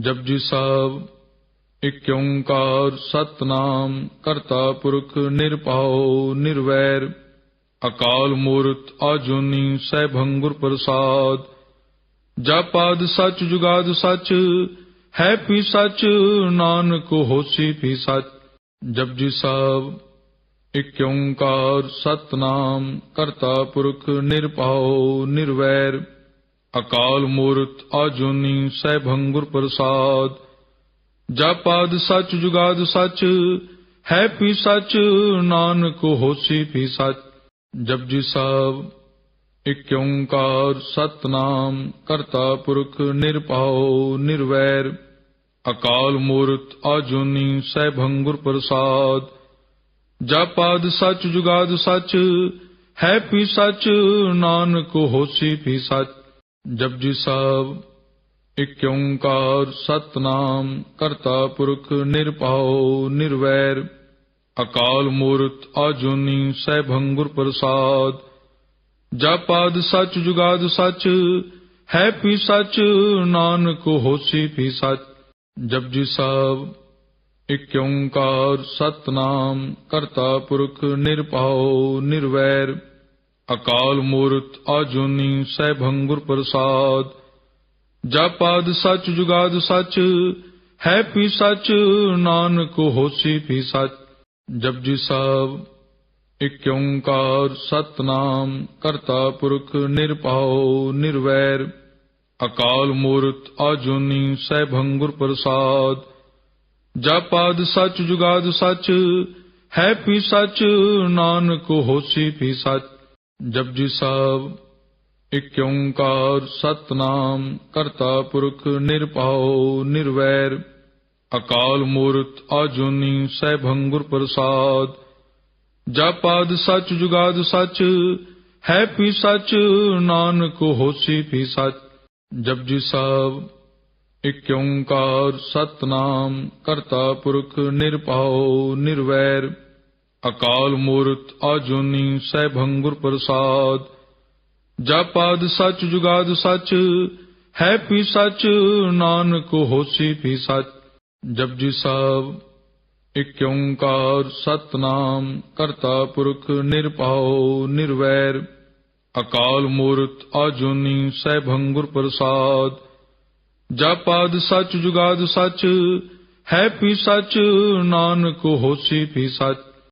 ਜਪਜੀ ਸਾਹਿਬ, ਇਕ ਓੰਕਾਰ ਸਤਨਾਮ, ਕਰਤਾ ਪੁਰਖ ਨਿਰਭਉ, ਨਿਰਵੈਰ, ਅਕਾਲ ਮੂਰਤ ਆਜੂਨੀ, ਸੈਭੰ ਗੁਰ ਪ੍ਰਸਾਦ। ਜਪਾਦ ਸਚ ਜੁਗਾਦ ਸਚ, ਹੈ ਪੀ ਸਚ, ਨਾਨਕ ਹੋਸੀ ਪੀ ਸਚ। ਜਪਜੀ ਸਾਹਿਬ, ਇਕ ਓੰਕਾਰ ਸਤਨਾਮ, ਕਰਤਾ ਪੁਰਖ ਨਿਰਭਉ, ਨਿਰਵੈਰ ਅਕਾਲ ਮੂਰਤ ਅਜੂਨੀ ਸੈਭੰ ਗੁਰ ਪ੍ਰਸਾਦ। ਜਪਾਦ ਸਚ, ਜੁਗਾਦ ਸਚ, ਹੈ ਪੀ ਸਚ, ਨਾਨਕ ਹੋਸੀ ਪੀ ਸਚ। ਜਪਜੀ ਸਾਹਿਬ, ਇਕ ਓੰਕਾਰ ਸਤਨਾਮ, ਕਰਤਾ ਪੁਰਖ ਨਿਰਭਉ, ਨਿਰਵੈਰ। ਅਕਾਲ ਮੂਰਤ ਅਜੂਨੀ ਸੈਭੰ ਗੁਰ ਪ੍ਰਸਾਦ। ਜਪਾਦ ਸਚ, ਜੁਗਾਦ ਸਚ, ਹੈ ਪੀ ਸਚ, ਨਾਨਕ ਹੋਸੀ ਪੀ ਸਚ। ਜਪਜੀ ਸਾਹਿਬ, ਇਕ ਓੰਕਾਰ ਸਤਨਾਮ, ਕਰਤਾ ਪੁਰਖ ਨਿਰਭਉ, ਨਿਰਵੈਰ, ਅਕਾਲ ਮੂਰਤ ਆਜੂਨੀ ਸੈਭੰ ਗੁਰ ਪ੍ਰਸਾਦ। ਜਪਾਦ ਸਚ ਜੁਗਾਦ ਸਚ, ਹੈ ਪੀ ਸਚ, ਨਾਨਕ ਹੋਸੀ ਪੀ ਸਚ। ਜਪਜੀ ਸਾਹਿਬ, ਇਕ ਓੰਕਾਰ ਸਤਨਾਮ, ਕਰਤਾ ਪੁਰਖ ਨਿਰਭਉ, ਨਿਰਵੈਰ ਅਕਾਲ ਮੂਰਤ ਅਜੂਨੀ ਸੈਭੰ ਗੁਰ ਪ੍ਰਸਾਦ। ਜਪਾਦ ਸਚ ਜੁਗਾਦ ਸਚ, ਹੈ ਪੀ ਸਚ, ਨਾਨਕ ਹੋਸੀ ਪੀ ਸਚ। ਜਪਜੀ ਸਾਹਿਬ, ਇਕ ਓੰਕਾਰ ਸਤਨਾਮ, ਕਰਤਾ ਪੁਰਖ ਨਿਰਭਉ ਨਿਰਵੈਰ। ਅਕਾਲ ਮੂਰਤ ਆਜੂਨੀ ਸੈਭੰ ਗੁਰ ਪ੍ਰਸਾਦ। ਜਪਾਦ ਸਚ ਜੁਗਾਦ ਸਚ, ਹੈ ਪੀ ਸਚ, ਨਾਨਕ ਹੋਸੀ ਪੀ ਸਚ। ਜਪਜੀ ਸਾਹਿਬ, ਇਕ ਓੰਕਾਰ ਸਤਨਾਮ, ਕਰਤਾ ਪੁਰਖ ਨਿਰਭਉ, ਨਿਰਵੈਰ, ਅਕਾਲ ਮੂਰਤ ਆਜੂਨੀ ਸੈਭੰ ਗੁਰ ਪ੍ਰਸਾਦ। ਜਪਾਦ ਸਚ ਜੁਗਾਦ ਸਚ, ਹੈ ਪੀ ਸਚ, ਨਾਨਕ ਹੋਸੀ ਪੀ ਸਚ। ਜਪਜੀ ਸਾਹਿਬ, ਇਕ ਓੰਕਾਰ ਸਤਨਾਮ, ਕਰਤਾ ਪੁਰਖ ਨਿਰਭਉ, ਨਿਰਵੈਰ ਅਕਾਲ ਮੂਰਤ ਆਜੂਨੀ ਸੈਭੰ ਗੁਰ ਪ੍ਰਸਾਦ। ਜਪਾਦ ਸਚ ਜੁਗਾਦ ਸਚ, ਹੈ ਪੀ ਸਚ, ਨਾਨਕ ਹੋਸੀ ਪੀ ਸਚ। ਜਪਜੀ ਸਾਹਿਬ, ਇਕ ਓੰਕਾਰ ਸਤਨਾਮ, ਕਰਤਾ ਪੁਰਖ ਨਿਰਭਉ ਨਿਰਵੈਰ। ਅਕਾਲ ਮੂਰਤ ਆਜੂਨੀ ਸੈਭੰ ਗੁਰ ਪ੍ਰਸਾਦ। ਜਪਾਦ ਸਚ ਜੁਗਾਦ ਸਚ, ਹੈ ਪੀ ਸਚ, ਨਾਨਕ ਹੋਸੀ ਪੀ ਸਚ।